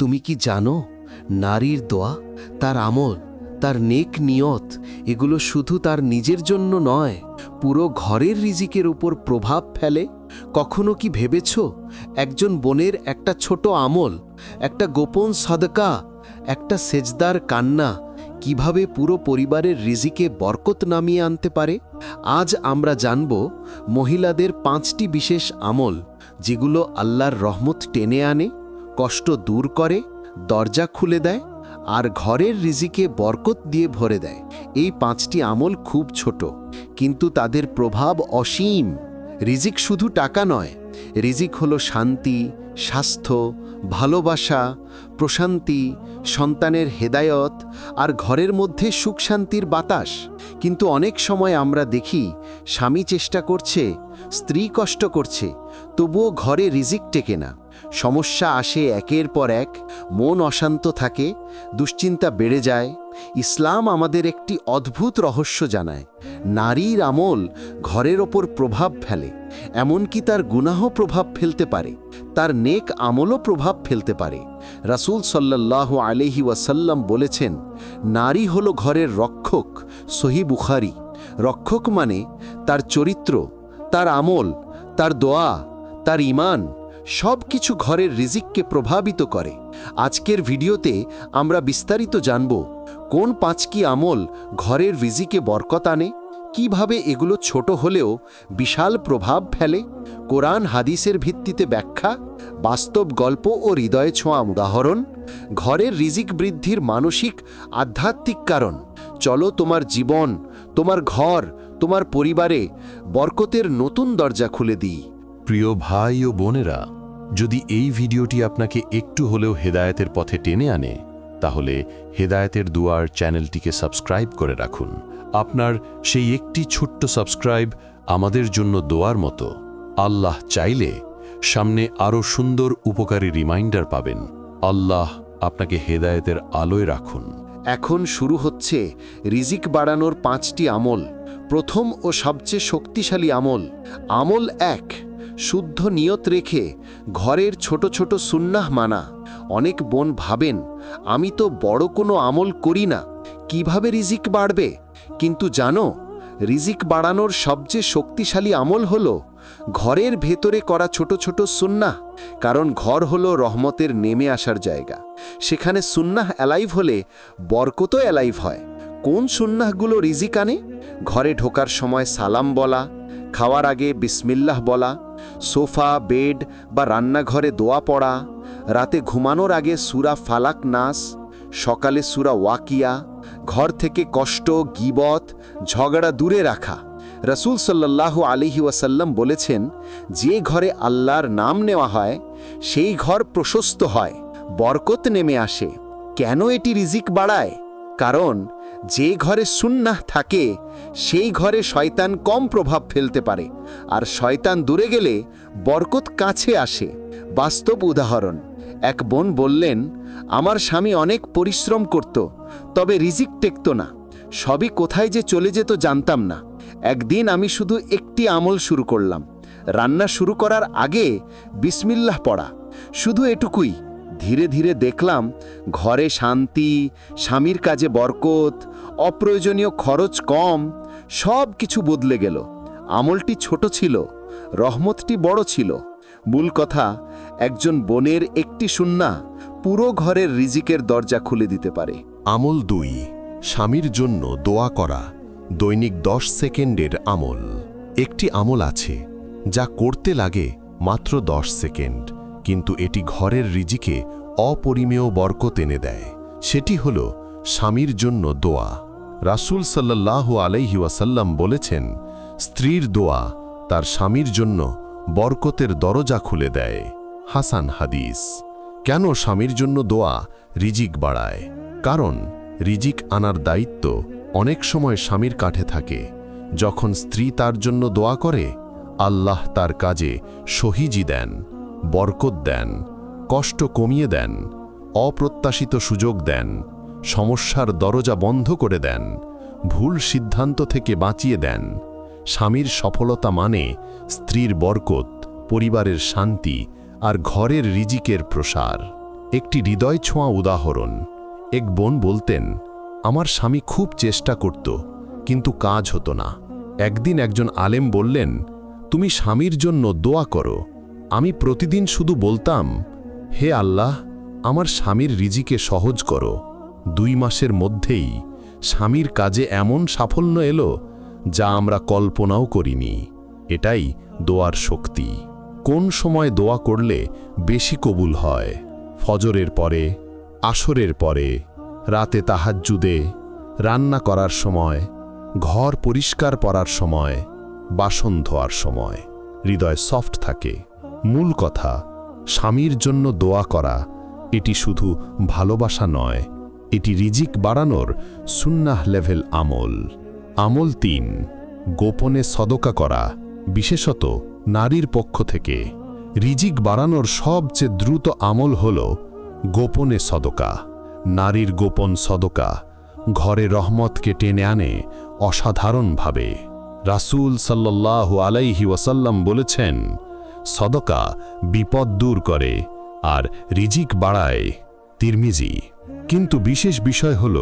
তুমি কি জানো, নারীর দোয়া, তার আমল, তার নেক নিয়ত, এগুলো শুধু তার নিজের জন্য নয়, পুরো ঘরের রিজিকের উপর প্রভাব ফেলে? কখনো কি ভেবেছ, একজন বোনের একটা ছোট আমল, একটা গোপন সদকা, একটা সেজদার কান্না কীভাবে পুরো পরিবারের রিজিকে বরকত নামিয়ে আনতে পারে? আজ আমরা জানব মহিলাদের পাঁচটি বিশেষ আমল, যেগুলো আল্লাহর রহমত টেনে আনে। কষ্ট দূর করে, দরজা খুলে দেয় আর ঘরের রিজিকে বরকত দিয়ে ভরে দেয়। এই পাঁচটি আমল খুব ছোট, কিন্তু তাদের প্রভাব অসীম। রিজিক শুধু টাকা নয়, রিজিক হলো শান্তি, স্বাস্থ্য, ভালোবাসা, প্রশান্তি, সন্তানের হেদায়ত আর ঘরের মধ্যে সুখ শান্তির বাতাস। কিন্তু অনেক সময় আমরা দেখি, স্বামী চেষ্টা করছে, স্ত্রী কষ্ট করছে, তবুও ঘরে রিজিক টেকে না। সমস্যা আসে একের পর এক, মন অশান্ত থাকে, দুশ্চিন্তা বেড়ে যায়। ইসলাম আমাদের একটি অদ্ভুত রহস্য জানায়। নারীর আমল ঘরের ওপর প্রভাব ফেলে, এমনকি তার গুনাহ প্রভাব ফেলতে পারে, তার নেক আমলও প্রভাব ফেলতে পারে। রাসূল সাল্লাল্লাহু আলহি ওয়াসাল্লাম বলেছেন, নারী হল ঘরের রক্ষক সহি বুখারি। রক্ষক মানে তার চরিত্র, তার আমল, তার দোয়া, তার ইমান সব কিছু ঘরের রিজিককে প্রভাবিত করে। আজকের ভিডিওতে আমরা বিস্তারিত জানব, কোন পাঁচকি আমল ঘরের রিজিকে বরকত আনে, কীভাবে এগুলো ছোট হলেও বিশাল প্রভাব ফেলে, কোরআন হাদিসের ভিত্তিতে ব্যাখ্যা, বাস্তব গল্প ও হৃদয়ে ছোঁয়া উদাহরণ, ঘরের রিজিক বৃদ্ধির মানসিক আধ্যাত্মিক কারণ। চলো তোমার জীবন, তোমার ঘর, তোমার পরিবারে বরকতের নতুন দরজা খুলে দিই। প্রিয় ভাই ও বোনেরা যদি এই ভিডিওটি আপনাকে একটু হলেও হেদায়েতের পথে টেনে আনে, তাহলে হেদায়েতের দুয়ার চ্যানেলটিকে সাবস্ক্রাইব করে রাখুন। আপনার সেই একটি ছোট্ট সাবস্ক্রাইব আমাদের জন্য দোয়ার মতো। আল্লাহ চাইলে সামনে আরও সুন্দর উপকারী রিমাইন্ডার পাবেন। আল্লাহ আপনাকে হেদায়েতের আলোয় রাখুন। এখন শুরু হচ্ছে রিজিক বাড়ানোর পাঁচটি আমল। প্রথম ও সবচেয়ে শক্তিশালী আমল আমল এক। শুদ্ধ নিয়ত রেখে ঘরের ছোট ছোট সুন্নাহ মানা। অনেক বোন ভাবেন, আমি তো বড় কোনো আমল করি না, কীভাবে রিজিক বাড়বে? কিন্তু জানো, রিজিক বাড়ানোর সবচেয়ে শক্তিশালী আমল হল ঘরের ভেতরে করা ছোট ছোট সুন্নাহ, কারণ ঘর হলো রহমতের নেমে আসার জায়গা। সেখানে সুন্নাহ অ্যালাইভ হলে বরকতও অ্যালাইভ হয়। কোন সুন্নাহগুলো রিজিক আনে? ঘরে ঢোকার সময় সালাম বলা খাওয়ার আগে বিসমিল্লাহ বলা, সোফা, বেড বা রান্নাঘরে দোয়া পড়া, রাতে ঘুমানোর আগে সুরা ফালাক নাস, সকালে সুরা ওয়াকিয়া, ঘর থেকে কষ্ট, গিবত, ঝগড়া দূরে রাখা। রসুল সাল্লাল্লাহু আলিহি ওয়াসাল্লাম বলেছেন, যে ঘরে আল্লাহর নাম নেওয়া হয়, সেই ঘর প্রশস্ত হয়, বরকত নেমে আসে। কেন এটি রিজিক বাড়ায়? কারণ যে ঘরে সুন্নাহ থাকে, সেই ঘরে শয়তান কম প্রভাব ফেলতে পারে। আর শয়তান দূরে গেলে বরকত কাছে আসে। বাস্তব উদাহরণ, এক বোন বললেন, আমার স্বামী অনেক পরিশ্রম করত, তবে রিজিক টেকত না। সবই কোথায় যে চলে যেত জানতাম না। একদিন আমি শুধু একটি আমল শুরু করলাম। রান্না শুরু করার আগে বিসমিল্লাহ পড়া। শুধু এটুকুই ধীরে ধীরে দেখলাম ঘরে শান্তি, স্বামীর কাজে বরকত, অপ্রয়োজনীয় খরচ কম, সব কিছু বদলে গেল। আমলটি ছোট ছিল, রহমতটি বড় ছিল। মূল কথা, একজন বোনের একটি সুন্না পুরো ঘরের রিজিকের দরজা খুলে দিতে পারে। আমল দুই, স্বামীর জন্য দোয়া করা, দৈনিক দশ সেকেন্ডের আমল। একটি আমল আছে, যা করতে লাগে মাত্র দশ সেকেন্ড। কিন্তু এটি ঘরের রিজিকে অপরিমেয় বরকত এনে দেয়। সেটি হল স্বামীর জন্য দোয়া। রাসূল সাল্লাল্লাহু আলাইহি ওয়াসাল্লাম বলেছেন, স্ত্রীর দোয়া তার স্বামীর জন্য বরকতের দরজা খুলে দেয়। হাসান হাদিস। কেন স্বামীর জন্য দোয়া রিজিক বাড়ায়? কারণ রিজিক আনার দায়িত্ব অনেক সময় স্বামীর কাঠে থাকে। যখন স্ত্রী তার জন্য দোয়া করে, আল্লাহ তার কাজে সহিজি দেন। বরকত দেন, কষ্ট কমিয়ে দেন, অপ্রত্যাশিত সুযোগ দেন, সমস্যার দরজা বন্ধ করে দেন, ভুল সিদ্ধান্ত থেকে বাঁচিয়ে দেন। স্বামীর সফলতা মানে স্ত্রীর বরকত, পরিবারের শান্তি আর ঘরের রিজিকের প্রসার। একটি হৃদয় ছোঁয়া উদাহরণ। এক বোন বলতেন, আমার স্বামী খুব চেষ্টা করত, কিন্তু কাজ হতো না। একদিন একজন আলেম বললেন, তুমি স্বামীর জন্য দোয়া করো আমি প্রতিদিন শুধু বলতাম, হে আল্লাহ, আমার স্বামীর রিজিকে সহজ করো। দুই মাসের মধ্যেই স্বামীর কাজে এমন সাফল্য এলো যা আমরা কল্পনাও করিনি। এটাই দোয়ার শক্তি। কোন সময় দোয়া করলে বেশি কবুল হয়? ফজরের পরে, আসরের পরে, রাতে তাহাজ্জুদে, রান্না করার সময়, ঘর পরিষ্কার করার সময়, বাসন ধোয়ার সময়। হৃদয় সফট থাকে। মূল কথা, স্বামীর জন্য দোয়া করা, এটি শুধু ভালোবাসা নয়, এটি রিজিক বাড়ানোর সুন্নাহ লেভেল আমল। আমল তিন, গোপনে সদকা করা, বিশেষত নারীর পক্ষ থেকে। রিজিক বাড়ানোর সবচেয়ে দ্রুত আমল হল গোপনে সদকা। নারীর গোপন সদকা ঘরে রহমতকে টেনে আনে অসাধারণভাবে। রাসূল সাল্লাল্লাহু আলাইহি ওয়াসাল্লাম বলেছেন সদকা বিপদ দূর করে আর রিজিক বাড়ায় তিরমিজি। কিন্তু বিশেষ বিষয় হল,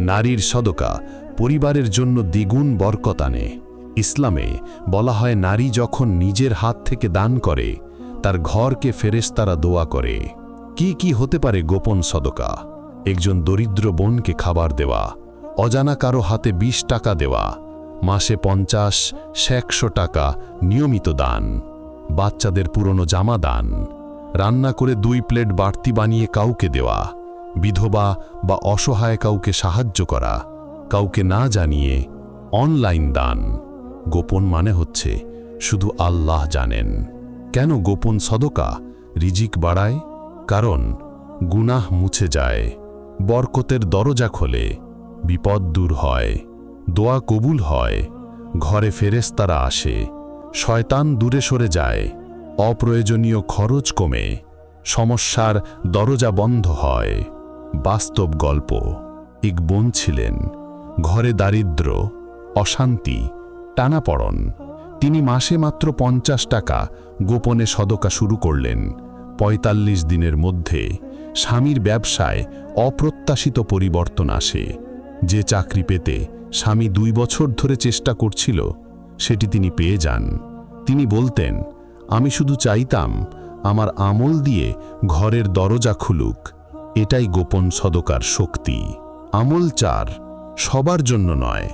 নারীর সদকা পরিবারের জন্য দ্বিগুণ বরকত আনে। ইসলামে বলা হয়, নারী যখন নিজের হাত থেকে দান করে, তার ঘরকে ফেরেশতারা দোয়া করে। কি কি হতে পারে গোপন সদকা? একজন দরিদ্র বোনকে খাবার দেওয়া, অজানা কারও হাতে ২০ টাকা দেওয়া, মাসে পঞ্চাশ, একশো টাকা নিয়মিত দান। বাচ্চাদের পুরনো জামা দান, রান্না করে দুই প্লেট বাড়তি বানিয়ে কাউকে দেওয়া, বিধবা বা অসহায় কাউকে সাহায্য করা, কাউকে না জানিয়ে অনলাইন দান। গোপন মানে হচ্ছে শুধু আল্লাহ জানেন। কেন গোপন সদকা রিজিক বাড়ায়? কারণ গুনাহ মুছে যায়, বরকতের দরজা খোলে, বিপদ দূর হয়, দোয়া কবুল হয়, ঘরে ফেরেস্তারা আসে। শয়তান দূরে সরে যায়, অপ্রয়োজনীয় খরচ কমে, সমস্যার দরজা বন্ধ হয়। বাস্তব গল্প এক বোন ছিলেন, ঘরে দারিদ্র, অশান্তি, টানাপড়ন। তিনি মাসে মাত্র পঞ্চাশ টাকা গোপনে সদকা শুরু করলেন। ৪৫ দিনের মধ্যে স্বামীর ব্যবসায় অপ্রত্যাশিত পরিবর্তন আসে। যে চাকরি পেতে স্বামী দুই বছর ধরে চেষ্টা করছিল সেটি তিনি পেয়ে যান। তিনি বলতেন, আমি শুধু চাইতাম আমার আমল দিয়ে ঘরের দরজা খুলুক। এটাই গোপন সদকার শক্তি। আমল চার, সবার জন্য নয়,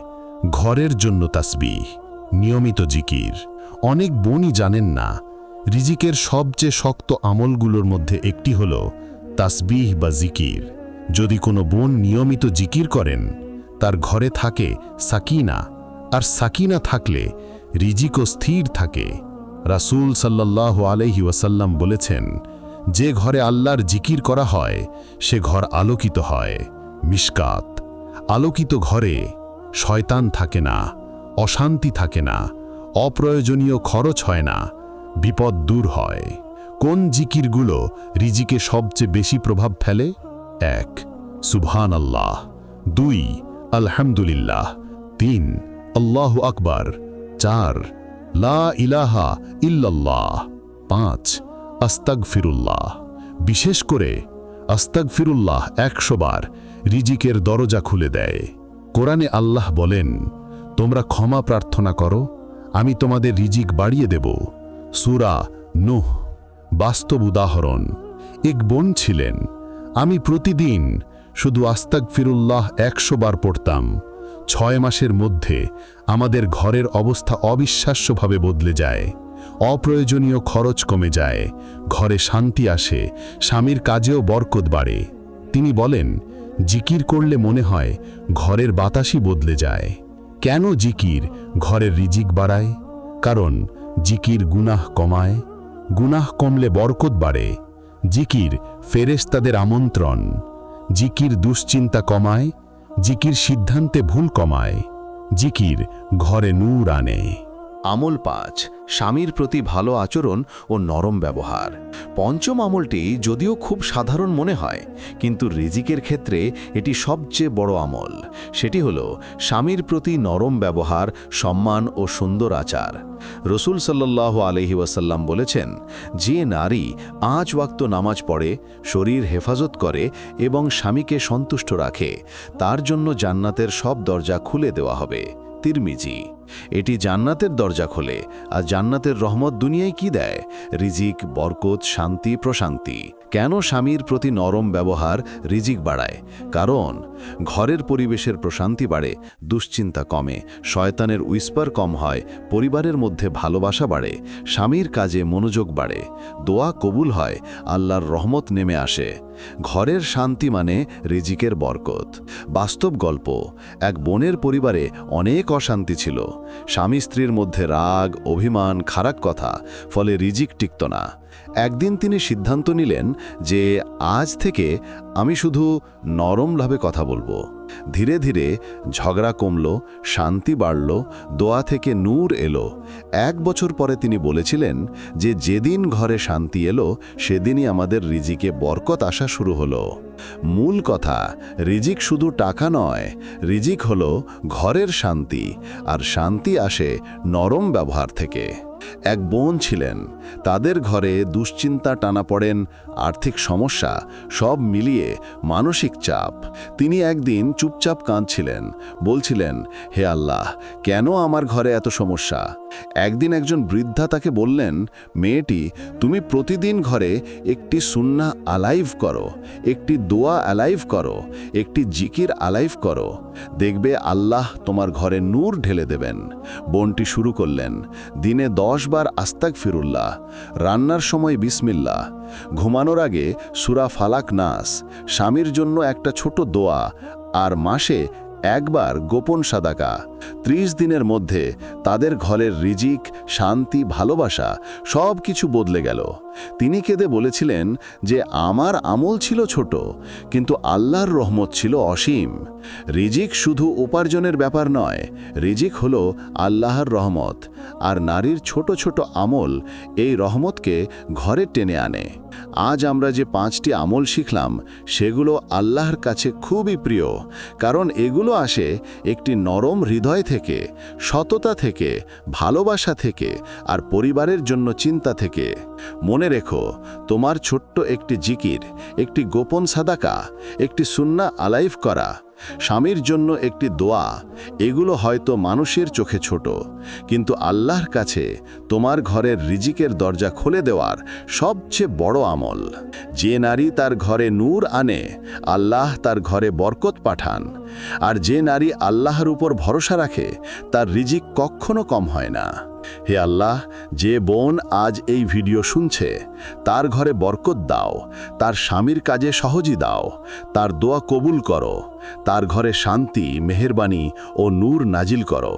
ঘরের জন্য তাসবিহ, নিয়মিত জিকির। অনেক বোনই জানেন না, রিজিকের সবচেয়ে শক্ত আমলগুলোর মধ্যে একটি হল তাসবিহ বা জিকির। যদি কোনো বোন নিয়মিত জিকির করেন, তার ঘরে থাকে সাকিনা আর সাকিনা থাকলে রিজিকও স্থির থাকে। রাসূল সাল্লাল্লাহু আলাইহি ওয়াসাল্লাম বলেছেন, যে ঘরে আল্লাহর জিকির করা হয়, সে ঘর আলোকিত হয়, মিশকাত। আলোকিত ঘরে শয়তান থাকে না, অশান্তি থাকে না, অপ্রয়োজনীয় খরচ হয় না, বিপদ দূর হয়। কোন জিকিরগুলো রিজিকে সবচেয়ে বেশি প্রভাব ফেলে? এক সুবহান আল্লাহ দুই, আলহামদুলিল্লাহ। তিন আল্লাহ আকবার। চার, লা ইলাহা ইল্লাল্লাহ। পাঁচ আস্তাগ ফিরুল্লাহ বিশেষ করে আস্তাগ ফিরুল্লাহ একশো বার রিজিকের দরজা খুলে দেয়। কোরআনে আল্লাহ বলেন, তোমরা ক্ষমা প্রার্থনা করো, আমি তোমাদের রিজিক বাড়িয়ে দেব। সুরা নুহ, বাস্তব উদাহরণ। এক বোন ছিলেন। আমি প্রতিদিন শুধু আস্তাক ফিরুল্লাহ একশো বার পড়তাম। ছয় মাসের মধ্যে আমাদের ঘরের অবস্থা অবিশ্বাস্যভাবে বদলে যায়। অপ্রয়োজনীয় খরচ কমে যায়, ঘরে শান্তি আসে, স্বামীর কাজেও বরকত বাড়ে। তিনি বলেন, জিকির করলে মনে হয় ঘরের বাতাসই বদলে যায়। কেন জিকির ঘরের রিজিক বাড়ায়? কারণ জিকির গুনাহ কমায়। গুনাহ কমলে বরকত বাড়ে। জিকির ফেরেশতাদের আমন্ত্রণ। জিকির দুশ্চিন্তা কমায়। জিকির সিদ্ধান্তে ভুল কমায় জিকির ঘরে নূর আনে। আমল পাঁচ, স্বামীর প্রতি ভালো আচরণ ও নরম ব্যবহার। পঞ্চম আমলটি যদিও খুব সাধারণ মনে হয়, কিন্তু রিজিকের ক্ষেত্রে এটি সবচেয়ে বড় আমল। সেটি হল, স্বামীর প্রতি নরম ব্যবহার, সম্মান ও সুন্দর আচার। রসুল সাল্লাহ আলহি ওয়াসাল্লাম বলেছেন, যে নারী আঁচ ওয়াক্ত নামাজ পড়ে, শরীর হেফাজত করে এবং স্বামীকে সন্তুষ্ট রাখে, তার জন্য জান্নাতের সব দরজা খুলে দেওয়া হবে। তিরমিজি এটি জান্নাতের দরজা খোলে। আর জান্নাতের রহমত দুনিয়ায় কি দেয়? রিজিক, বরকত, শান্তি, প্রশান্তি। কেন স্বামীর প্রতি নরম ব্যবহার রিজিক বাড়ায়? কারণ, ঘরের পরিবেশের প্রশান্তি বাড়ে, দুশ্চিন্তা কমে, শয়তানের উইস্পার কম হয়, পরিবারের মধ্যে ভালোবাসা বাড়ে, স্বামীর কাজে মনোযোগ বাড়ে, দোয়া কবুল হয়, আল্লাহর রহমত নেমে আসে। ঘরের শান্তি মানে রিজিকের বরকত। বাস্তব গল্প, এক বোনের পরিবারে অনেক অশান্তি ছিল। স্বামী স্ত্রীর মধ্যে রাগ, অভিমান, খারাপ কথা, ফলে রিজিক টিকত না। একদিন তিনি সিদ্ধান্ত নিলেন যে আজ থেকে আমি শুধু নরমভাবে কথা বলব। ধীরে ধীরে ঝগড়া কমল, শান্তি বাড়ল, দোয়া থেকে নূর এলো। এক বছর পরে তিনি বলেছিলেন যে, যেদিন ঘরে শান্তি এলো, সেদিনই আমাদের রিজিকে বরকত আসা শুরু হলো। মূল কথা, রিজিক শুধু টাকা নয়, রিজিক হলো ঘরের শান্তি, আর শান্তি আসে নরম ব্যবহার থেকে। এক বোন ছিলেন, তাদের ঘরে দুশ্চিন্তা টানা পড়েন, আর্থিক সমস্যা, সব মিলিয়ে মানসিক চাপ। তিনি একদিন চুপচাপ কাঁদছিলেন বলছিলেন হে আল্লাহ কেন আমার ঘরে এত সমস্যা? একদিন একজন বৃদ্ধা তাকে বললেন, মেয়েটি, তুমি প্রতিদিন ঘরে একটি সুন্না আলাইভ করো, একটি দোয়া অ্যালাইভ করো, একটি জিকির আলাইভ করো। দেখবে আল্লাহ তোমার ঘরে নূর ঢেলে দেবেন। বোনটি শুরু করলেন, দিনে দশ বার আস্তাক ফিরুল্লাহ রান্নার সময় বিসমিল্লা ঘুমানোর আগে সুরা ফালাক নাস, স্বামীর জন্য একটা ছোট দোয়া, আর মাসে একবার গোপন সাদাকা, ত্রিশ দিনের মধ্যে তাদের ঘরের রিজিক, শান্তি, ভালোবাসা সব কিছু বদলে গেল। তিনি কেঁদে বলেছিলেন যে আমার আমল ছিল ছোট, কিন্তু আল্লাহর রহমত ছিল অসীম। রিজিক শুধু উপার্জনের ব্যাপার নয়, রিজিক হল আল্লাহর রহমত, আর নারীর ছোট ছোট আমল এই রহমতকে ঘরে টেনে আনে। আজ আমরা যে পাঁচটি আমল শিখলাম, সেগুলো আল্লাহর কাছে খুবই প্রিয়, কারণ এগুলো আসে একটি নরম হৃদয় থেকে, সততা থেকে, ভালোবাসা থেকে, আর পরিবারের জন্য চিন্তা থেকে। মনে রেখো, তোমার ছোট্ট একটি জিকির, একটি গোপন সাদাকা, একটি সুন্না আলাইভ করা, স্বামীর জন্য একটি দোয়া, এগুলো হয়তো মানুষের চোখে ছোট, কিন্তু আল্লাহর কাছে তোমার ঘরের রিজিকের দরজা খুলে দেওয়ার সবচেয়ে বড় আমল। যে নারী তার ঘরে নূর আনে, আল্লাহ তার ঘরে বরকত পাঠান, আর যে নারী আল্লাহর উপর ভরসা রাখে, তার রিজিক কখনো কম হয় না। হে আল্লাহ, যে বোন আজ এই ভিডিও শুনছে, তার ঘরে বরকত দাও, তার স্বামীর কাজে সহজই দাও, তার দোয়া কবুল করো, তার ঘরে শান্তি, মেহেরবানি ও নূর নাজিল করো।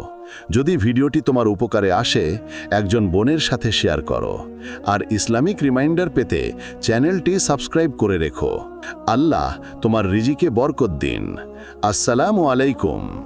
যদি ভিডিওটি তোমার উপকারে আসে, একজন বোনের সাথে শেয়ার করো। আর ইসলামিক রিমাইন্ডার পেতে চ্যানেলটি সাবস্ক্রাইব করে রেখো। আল্লাহ তোমার রিজিকে বরকত দিন। আসসালামু আলাইকুম।